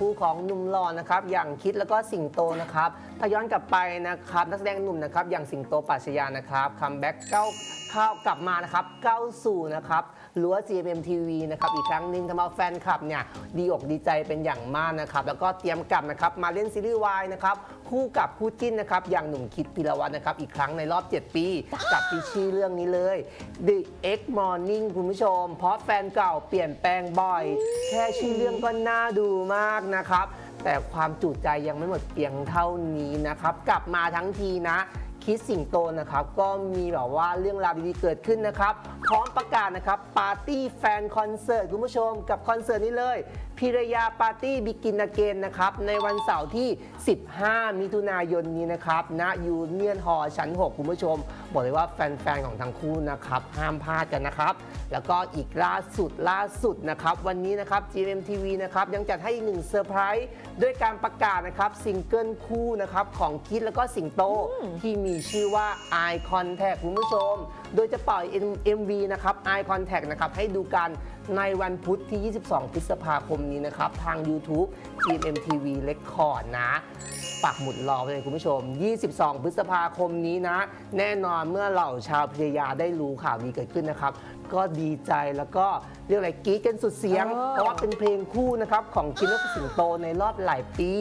คู่ของหนุ่มหล่อนะครับอย่างคิดแล้วก็สิงโตนะครับถ้าย้อนกลับไปนะครับนักแสดงหนุ่มนะครับอย่างสิงโตปัชญานะครับคัมแบ็กเก้าเข้ากลับมานะครับก้าสู่นะครับรั้ว GMM TV นะครับอีกครั้งหนึ่งทำเอาแฟนคลับเนี่ยดีอกดีใจเป็นอย่างมากนะครับแล้วก็เตรียมกลับนะครับมาเล่นซีรีส์วายนะครับคู่กับคู่จิ้นนะครับอย่างหนุ่มคิดพิรวัตรนะครับอีกครั้งในรอบ 7 ปี กับที่ชื่อเรื่องนี้เลย The X Morning คุณผู้ชม เพราะแฟนเก่าเปลี่ยนแปลงบ่อย แค่ชื่อเรื่องก็น่าดูมากนะครับแต่ความจุใจยังไม่หมดเพียงเท่านี้นะครับ กลับมาทั้งทีนะ คิดสิงโตนะครับก็มีแบบว่าเรื่องราวดีๆเกิดขึ้นนะครับ พร้อมประกาศนะครับปาร์ตี้แฟนคอนเสิร์ตคุณผู้ชมกับคอนเสิร์ตนี้เลยพิรยาปาร์ตี้บิกินาเกนนะครับในวันเสาร์ที่ 15 มิถุนายนนี้นะครับณยูเนียนฮอชั้น 6 คุณผู้ชม บอกเลยว่าแฟนๆของทั้งคู่นะครับห้ามพลาดกันนะครับ แล้วก็อีกล่าสุดล่าสุดนะครับ วันนี้นะครับ GMTV นะครับยังจัดให้อีกหนึ่งเซอร์ไพรส์ด้วยการประกาศนะครับซิงเกิลคู่นะครับของคิดแล้วก็สิงโตที่มีชื่อว่า Eye Contact คุณผู้ชม โดยจะปล่อย MV นะครับ Eye Contact นะครับให้ดูกัน ในวันพุธที่ 22 พฤษภาคมนี้นะครับ ทาง YouTube GMMTV Record นะปักหมุดรอไว้เลยคุณผู้ชม 22 พฤษภาคมนี้นะ แน่นอนเมื่อเหล่าชาวพยายาได้รู้ข่าวดีเกิดขึ้นนะครับ ก็ดีใจแล้วก็เรียกอะไรกรี๊ดกันสุดเสียงเออเพราะว่าเป็นเพลงคู่นะครับ ของคินและสิงโตในรอบหลายปี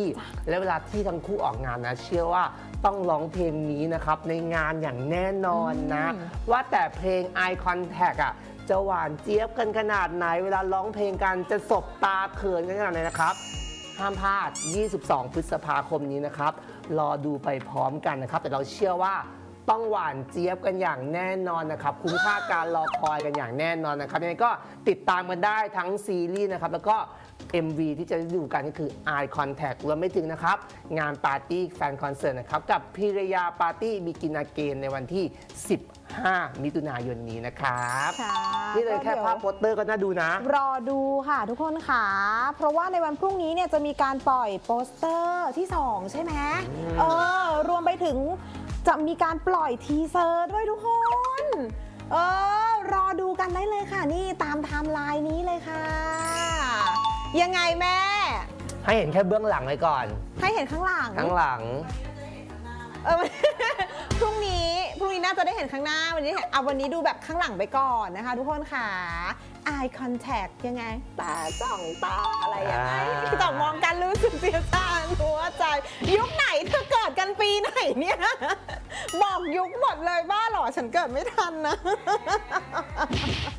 และเวลาที่ทั้งคู่ออกงานนะ เชื่อว่าต้องร้องเพลงนี้นะครับ ในงานอย่างแน่นอนนะ ว่าแต่เพลง Eye Contact อะ จะหวานเจี๊ยบกันขนาดไหน เวลาร้องเพลงกันจะสบตาเขินกันขนาดไหนนะครับ ห้ามพลาด 22 พฤษภาคมนี้นะครับ รอดูไปพร้อมกันนะครับ แต่เราเชื่อว่าต้องหวานเจี๊ยบกันอย่างแน่นอนนะครับ คุ้มค่าการรอคอยกันอย่างแน่นอนนะครับยังไงก็ติดตามกันได้ทั้งซีรีส์นะครับ แล้วก็ MV ที่จะได้ดูกันก็คือ Eye Contact รวมไม่ถึงนะครับ งานปาร์ตี้แฟนคอนเสิร์ตนะครับ กับพิรยาปาร์ตี้บิกินาเกนในวันที่ 15 มิถุนายนนี้นะครับ ค่ะนี่เลยแค่ก็ดี๋วภาพโปสเตอร์ก็น่าดูนะ รอดูค่ะทุกคนค่ะ เพราะว่าในวันพรุ่งนี้เนี่ยจะมีการปล่อยโปสเตอร์ที่ 2 ใช่ไหมเออ รวมไปถึงจะมีการปล่อยทีเซอร์ด้วยทุกคน เออ รอดูกันได้เลยค่ะ นี่ตามไทม์ไลน์นี้เลยค่ะ ยังไงแม่ ให้เห็นแค่เบื้องหลังไว้ก่อน ให้เห็นข้างหลัง ข้างหลัง เออ พรุ่งนี้ พรุ่งนี้น่าจะได้เห็นข้างหน้า วันนี้เห็นเอาวันนี้ดูแบบข้างหลังไปก่อนนะคะ ทุกคนค่ะ eye contact ยังไง ตาจ้องตาอะไรยังไงอ่าจ้องมองกันรู้สึกเสียชาหัวใจ ยุคไหนเธอเกิดกันปีไหนเนี่ย บอกยุคหมดเลยบ้าเหรอ ฉันเกิดไม่ทันนะนะนะทุกคนก็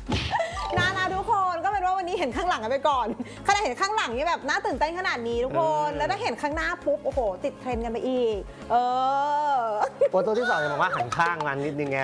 เป็นว่าวันนี้เห็นข้างหลังกันไปก่อนขณะเห็นข้างหลังนี่แบบน่าตื่นเต้นขนาดนี้ทุกคนอืมแล้วถ้าเห็นข้างหน้าปุ๊บโอ้โห ติดเทรนด์กันไปอีก เออ โปสเตอร์ที่สองจะบอกว่าหันข้างมันนิดนึงไง